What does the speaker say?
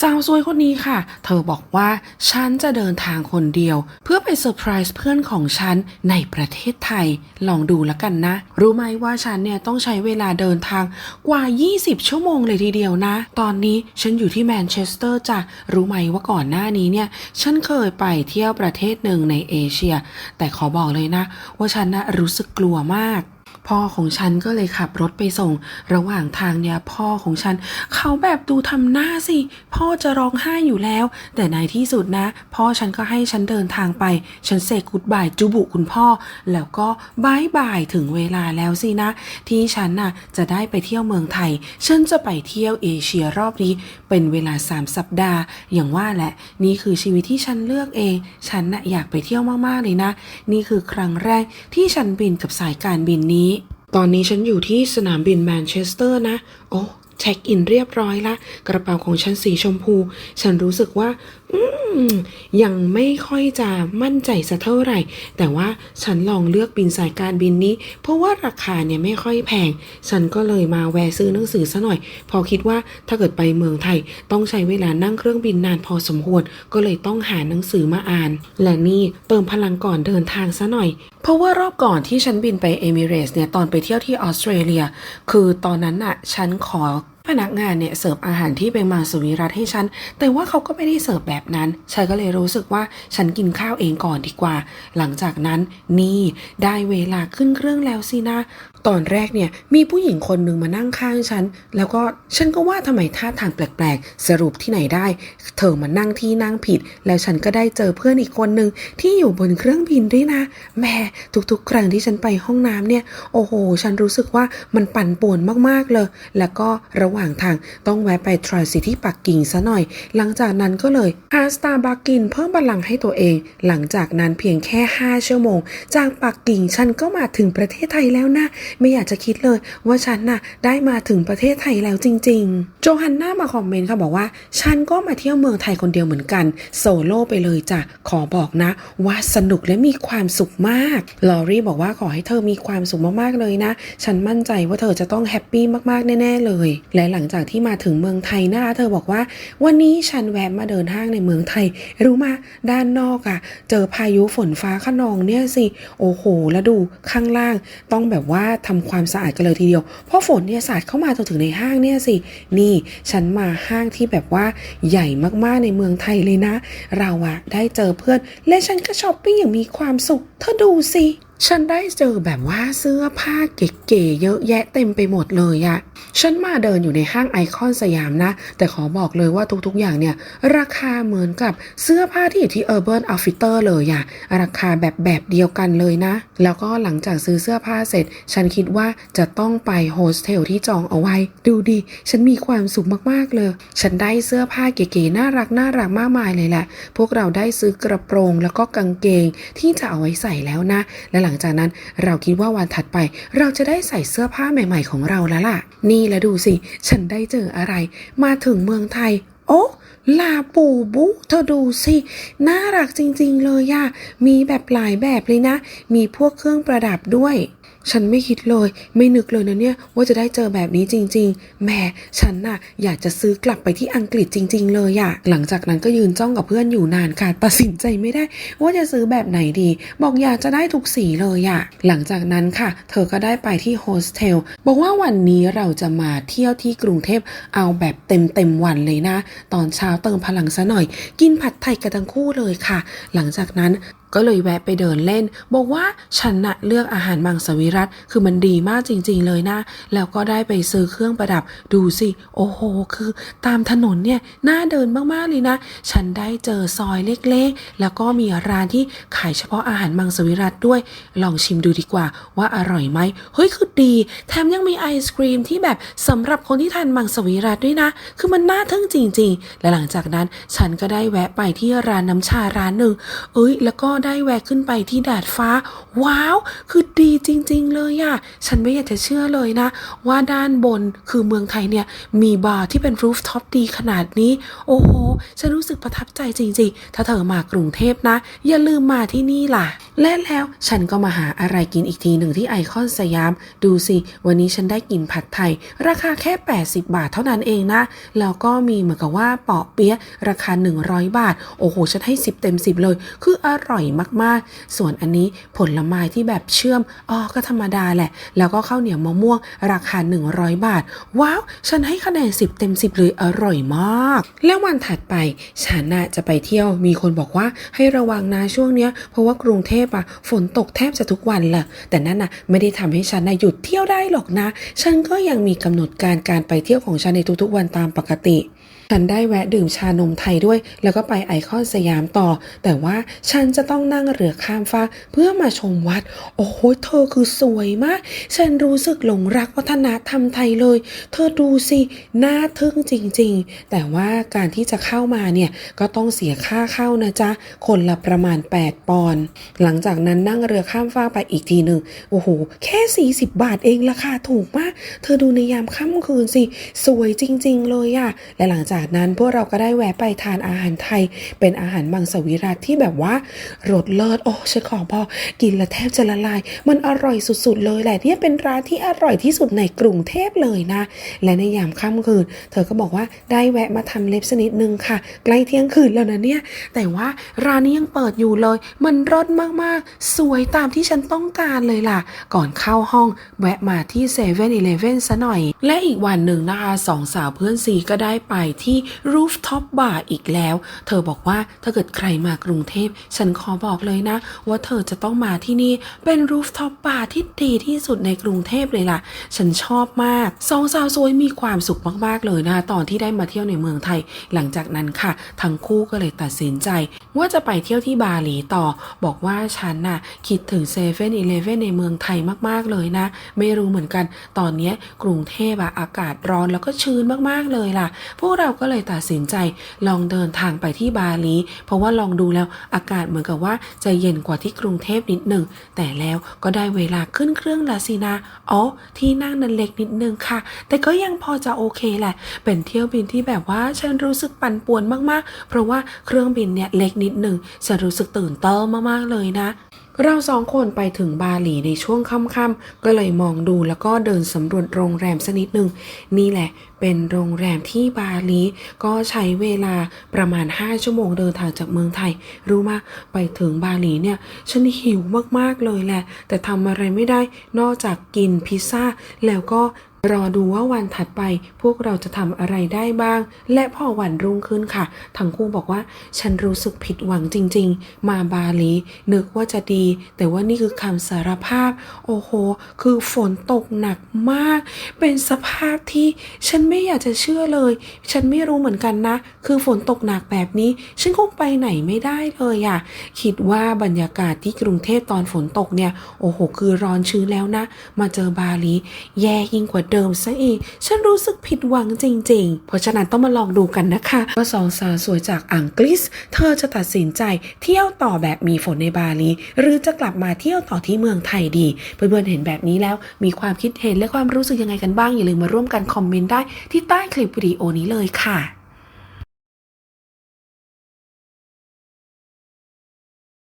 สาวสวยคนนี้ค่ะ เธอบอกว่าฉันจะเดินทางคนเดียว เพื่อไปเซอร์ไพรส์เพื่อนของฉันในประเทศไทย ลองดูแล้วกันนะ รู้ไหมว่าฉันเนี่ยต้องใช้เวลาเดินทางกว่า 20 ชั่วโมงเลยทีเดียวนะ ตอนนี้ฉันอยู่ที่แมนเชสเตอร์จ้ะ รู้ไหมว่าก่อนหน้านี้เนี่ย ฉันเคยไปเที่ยวประเทศหนึ่งในเอเชีย แต่ขอบอกเลยนะ ว่าฉันนะรู้สึกกลัวมาก พ่อของฉันก็เลยขับรถไปส่ง ระหว่างทางเนี่ยพ่อของฉัน เขาแบบดูทำหน้าสิ พ่อจะร้องไห้อยู่แล้ว แต่ในที่สุดนะ พ่อฉันก็ให้ฉันเดินทางไป ฉันเซกุดบายจุบุคุณพ่อ แล้วก็บายบายถึงเวลาแล้วสินะ ที่ฉันน่ะจะได้ไปเที่ยวเมืองไทย ฉันจะไปเที่ยวเอเชียรอบนี้ เป็นเวลา 3 สัปดาห์ อย่างว่าแหละ นี่คือชีวิตที่ฉันเลือกเอง ฉันน่ะอยากไปเที่ยวมากๆเลยนะ นี่คือครั้งแรกที่ฉันบินกับสายการบินนี้ ตอนนี้ฉันอยู่ที่สนามบินแมนเชสเตอร์นะ โอ้เช็คอินเรียบร้อยละ กระเป๋าของฉันสีชมพู ฉันรู้สึกว่า ยังไม่ค่อยจะมั่นใจสักเท่าไหร่ แต่ว่าฉันลองเลือกบินสายการบินนี้ เพราะว่าราคาเนี่ยไม่ค่อยแพง ฉันก็เลยมาแวะซื้อหนังสือซะหน่อย พอคิดว่าถ้าเกิดไปเมืองไทย ต้องใช้เวลานั่งเครื่องบินนานพอสมควร ก็เลยต้องหาหนังสือมาอ่าน และนี่เติมพลังก่อนเดินทางซะหน่อย เพราะว่ารอบก่อนที่ฉันบินไปเอมิเรสเนี่ยตอนไปเที่ยวที่ออสเตรเลีย คือตอนนั้นน่ะฉันขอ พนักงานเนี่ยเสิร์ฟอาหารที่เป็นมังสวิรัตให้ฉัน แต่ว่าเขาก็ไม่ได้เสิร์ฟแบบนั้นฉันก็เลยรู้สึกว่าฉันกินข้าวเองก่อนดีกว่า หลังจากนั้นนี่ได้เวลาขึ้นเครื่องแล้วสินะตอนแรกเนี่ยมีผู้หญิงคนหนึ่งมานั่งข้างฉัน แล้วก็ฉันก็ว่าทำไมท่าทางแปลกๆ สรุปที่ไหนได้ เธอมานั่งที่นั่งผิด แล้วฉันก็ได้เจอเพื่อนอีกคนหนึ่งที่อยู่บนเครื่องบินด้วยนะแหม่ทุกๆ ครั้งที่ฉันไปห้องน้ำเนี่ย โอ้โห ฉันรู้สึกว่ามันปั่นป่วนมากๆเลย แล้วก็ระหว่างทางต้องแวะไปทรอยซิตี้ปักกิ่งซะหน่อย หลังจากนั้นก็เลยหาสตาร์บัคกินเพิ่มพลังให้ตัวเอง หลังจากนั้นเพียงแค่ 5 ชั่วโมง จากปักกิ่งฉันก็มาถึงประเทศไทยแล้วนะไม่อยากจะคิดเลยว่าฉันน่ะได้มาถึงประเทศไทยแล้วจริง ๆ โจฮันน่ามาคอมเมนต์ค่ะบอกว่า ฉันก็มาเที่ยวเมืองไทยคนเดียวเหมือนกัน โซโล่ไปเลยจ้ะขอบอกนะ ว่าสนุกและมีความสุขมาก ลอรี่บอกว่าขอให้เธอมีความสุขมากๆเลยนะ ฉันมั่นใจว่าเธอจะต้องแฮปปี้มากๆแน่ๆเลย และหลังจากที่มาถึงเมืองไทยนะเธอบอกว่า วันนี้ฉันแวะมาเดินห้างในเมืองไทย รู้มาด้านนอกอะ่ะ เจอพายุฝนฟ้าขนองเนี่ยสิ โอ้โห แล้วดูข้างล่างต้องแบบว่าทำความสะอาดกันเลยทีเดียว เพราะฝนเนี่ยสาดเข้ามาจนถึงในห้างเนี่ยสิ นี่ฉันมาห้างที่แบบว่าใหญ่มากๆในเมืองไทยเลยนะ เราอะได้เจอเพื่อน และฉันก็ช้อปปิ้งอย่างมีความสุข เธอดูสิ ฉันได้เจอแบบว่าเสื้อผ้าเก๋ๆเยอะแยะเต็มไปหมดเลยอะฉันมาเดินอยู่ในห้างไอคอนสยามนะ แต่ขอบอกเลยว่าทุกๆอย่างเนี่ย ราคาเหมือนกับเสื้อผ้าที่อยู่ที่ Urban Outfitter เลยอะราคาแบบแบบเดียวกันเลยนะ แล้วก็หลังจากซื้อเสื้อผ้าเสร็จ ฉันคิดว่าจะต้องไปโฮสเทลที่จองเอาไว้ ดูดิ ฉันมีความสุขมากๆเลย ฉันได้เสื้อผ้าเก๋ๆน่ารักน่ารักมากมายเลยแหละ พวกเราได้ซื้อกระโปรงแล้วก็กางเกงที่จะเอาไว้ใส่แล้วนะและลังจากนั้นเราคิดว่าวันถัดไปเราจะได้ใส่เสื้อผ้าใหม่ ๆ ของเราแล้วล่ะ นี่แล้วดูสิ ฉันได้เจออะไร มาถึงเมืองไทย โอ้ลาปูบุเธอดูสิ น่ารักจริงๆเลยอะมีแบบหลายแบบเลยนะ มีพวกเครื่องประดับด้วย ฉันไม่คิดเลย ไม่นึกเลยนะเนี่ย ว่าจะได้เจอแบบนี้จริง ๆแหม่ฉันน่ะ อยากจะซื้อกลับไปที่อังกฤษจริง ๆ เลยอะหลังจากนั้นก็ยืนจ้องกับเพื่อนอยู่นานค่ะตัดสินใจไม่ได้ ว่าจะซื้อแบบไหนดี บอกอยากจะได้ทุกสีเลยอะหลังจากนั้นค่ะ เธอก็ได้ไปที่โฮสเทลบอกว่าวันนี้เราจะมาเที่ยวที่กรุงเทพเอาแบบเต็มเต็มๆวันเลยนะ ตอนเช้าเติมพลังซะหน่อย กินผัดไทยกันทั้งคู่เลยค่ะ หลังจากนั้นก็เลยแวะไปเดินเล่น บอกว่าฉันนะเลือกอาหารมังสวิรัตคือมันดีมากจริง ๆ เลยนะ แล้วก็ได้ไปซื้อเครื่องประดับดูสิ โอ้โห คือตามถนนเนี่ยน่าเดินมากๆเลยนะ ฉันได้เจอซอยเล็กๆ แล้วก็มีร้านที่ขายเฉพาะอาหารมังสวิรัตด้วย ลองชิมดูดีกว่าว่าอร่อยไหมเฮ้ยคือดี แถมยังมีไอศครีมที่แบบสำหรับคนที่ทานมังสวิรัตด้วยนะ คือมันน่าทึ่งจริง ๆ และหลังจากนั้นฉันก็ได้แวะไปที่ร้านน้ำชาร้านหนึ่งเอ้ยแล้วก็ได้แวะขึ้นไปที่ดาดฟ้า ว้าว คือดีจริง ๆ เลยอะฉันไม่อยากจะเชื่อเลยนะ ว่าด้านบนคือเมืองไทยเนี่ย มีบาร์ที่เป็นรูฟท็อปดีขนาดนี้ โอ้โห ฉันรู้สึกประทับใจจริง ๆ ถ้าเธอมากรุงเทพนะ อย่าลืมมาที่นี่ล่ะ และแล้วฉันก็มาหาอะไรกินอีกทีหนึ่งที่ไอคอนสยาม ดูสิ วันนี้ฉันได้กินผัดไทย ราคาแค่ 80 บาทเท่านั้นเองนะ แล้วก็มีเหมือนกับว่าเปาะเปี๊ยะราคา 100 บาท โอ้โห ฉันให้ 10 เต็ม 10 เลย คืออร่อยมากๆ ส่วนอันนี้ผลไม้ที่แบบเชื่อมอ๋อก็ธรรมดาแหละ แล้วก็ข้าวเหนียวมะม่วง ราคา 100 บาท ว้าว ฉันให้คะแนน 10 เต็ม 10 เลยอร่อยมาก แล้ววันถัดไปฉันน่ะจะไปเที่ยวมีคนบอกว่าให้ระวังนะช่วงเนี้ยเพราะว่ากรุงเทพอะฝนตกแทบจะทุกวันแหละแต่นั่นน่ะไม่ได้ทำให้ฉันนะหยุดเที่ยวได้หรอกนะ ฉันก็ยังมีกำหนดการการไปเที่ยวของฉันในทุกๆวันตามปกติ ฉันได้แวะดื่มชานมไทยด้วย แล้วก็ไปไอคอนสยามต่อ แต่ว่าฉันจะต้องนั่งเรือข้ามฟ้าเพื่อมาชมวัด โอ้โหเธอคือสวยมาก ฉันรู้สึกหลงรักวัฒนธรรมไทยเลย เธอดูสิน่าทึ่งจริง ๆ แต่ว่าการที่จะเข้ามาเนี่ยก็ต้องเสียค่าเข้านะจ๊ะ คนละประมาณ 8 ปอนด์หลังจากนั้นนั่งเรือข้ามฟ้าไปอีกทีหนึ่งโอ้โหแค่ 40 บาทเองราคาถูกมาก เธอดูในยามค่ำคืนสิสวยจริง ๆ เลยอะและหลังจากนั้นพวกเราก็ได้แวะไปทานอาหารไทย เป็นอาหารมังสวิรัตที่แบบว่ารสเลิศโอ้ฉันขอพอกินแล้วแทบจะละลาย มันอร่อยสุดๆเลยแหละเนี่ยเป็นร้านที่อร่อยที่สุดในกรุงเทพเลยนะ และในยามค่ำคืน เธอก็บอกว่าได้แวะมาทำเล็บสนิดนึงค่ะ ใกล้เที่ยงคืนแล้วนะเนี่ย แต่ว่าร้านนี้ยังเปิดอยู่เลย มันรสมากๆ สวยตามที่ฉันต้องการเลยล่ะ ก่อนเข้าห้องแวะมาที่เซเว่นอีเลฟเว่นซะหน่อย และอีกวันหนึ่งนะคะสองสาวเพื่อนซีก็ได้ไปที่ Rooftop Bar อีกแล้ว เธอบอกว่าถ้าเกิดใครมากรุงเทพ ฉันขอบอกเลยนะ ว่าเธอจะต้องมาที่นี่เป็น Rooftop Bar ที่ดีที่สุดในกรุงเทพเลยล่ะ ฉันชอบมากสองสาวสวยมีความสุขมากๆเลยนะตอนที่ได้มาเที่ยวในเมืองไทย หลังจากนั้นค่ะ ทั้งคู่ก็เลยตัดสินใจ ว่าจะไปเที่ยวที่บาหลีต่อ บอกว่าฉันน่ะคิดถึงเซเว่นอีเลฟเว่นในเมืองไทยมากๆเลยนะ ไม่รู้เหมือนกัน ตอนนี้กรุงเทพอะอากาศร้อนแล้วก็ชื้นมากๆเลยล่ะ พวกเราก็เลยตัดสินใจลองเดินทางไปที่บาหลี เพราะว่าลองดูแล้วอากาศเหมือนกับว่าจะเย็นกว่าที่กรุงเทพนิดหนึ่ง แต่แล้วก็ได้เวลาขึ้นเครื่องละสินะอ๋อที่นั่งนั้นเล็กนิดนึงค่ะ แต่ก็ยังพอจะโอเคแหละ เป็นเที่ยวบินที่แบบว่าฉันรู้สึกปั่นป่วนมากๆ เพราะว่าเครื่องบินเนี่ยเล็กนิดหนึ่งฉันรู้สึกตื่นเต้นมากๆเลยนะ เราสองคนไปถึงบาหลีในช่วงค่ำๆก็เลยมองดูแล้วก็เดินสำรวจโรงแรมสักนิดหนึ่งนี่แหละ เป็นโรงแรมที่บาหลี ก็ใช้เวลาประมาณ 5 ชั่วโมงเดินทางจากเมืองไทย รู้มาไปถึงบาหลีเนี่ย ฉันหิวมากๆเลยแหละ แต่ทำอะไรไม่ได้นอกจากกินพิซซ่าแล้วก็ รอดูว่าวันถัดไปพวกเราจะทำอะไรได้บ้าง และพอวันรุ่งขึ้นค่ะ ทั้งคู่บอกว่า ฉันรู้สึกผิดหวังจริง ๆ มาบาหลี นึกว่าจะดี แต่ว่านี่คือคำสารภาพ โอ้โห คือฝนตกหนักมาก เป็นสภาพที่ฉันไม่อยากจะเชื่อเลย ฉันไม่รู้เหมือนกันนะ คือฝนตกหนักแบบนี้ ฉันคงไปไหนไม่ได้เลยอะคิดว่าบรรยากาศที่กรุงเทพตอนฝนตกเนี่ย โอ้โห คือร้อนชื้นแล้วนะ มาเจอบาหลี แย่ยิ่งกว่าเดิมซะอีก ฉันรู้สึกผิดหวังจริง ๆ เพราะฉะนั้นต้องมาลองดูกันนะคะว่าสองสาวสวยจากอังกฤษ เธอจะตัดสินใจเที่ยวต่อแบบมีฝนในบาหลีหรือจะกลับมาเที่ยวต่อที่เมืองไทยดี เพื่อนๆเห็นแบบนี้แล้วมีความคิดเห็นและความรู้สึกยังไงกันบ้างอย่าลืมมาร่วมกันคอมเมนต์ได้ที่ใต้คลิปวิดีโอนี้เลยค่ะ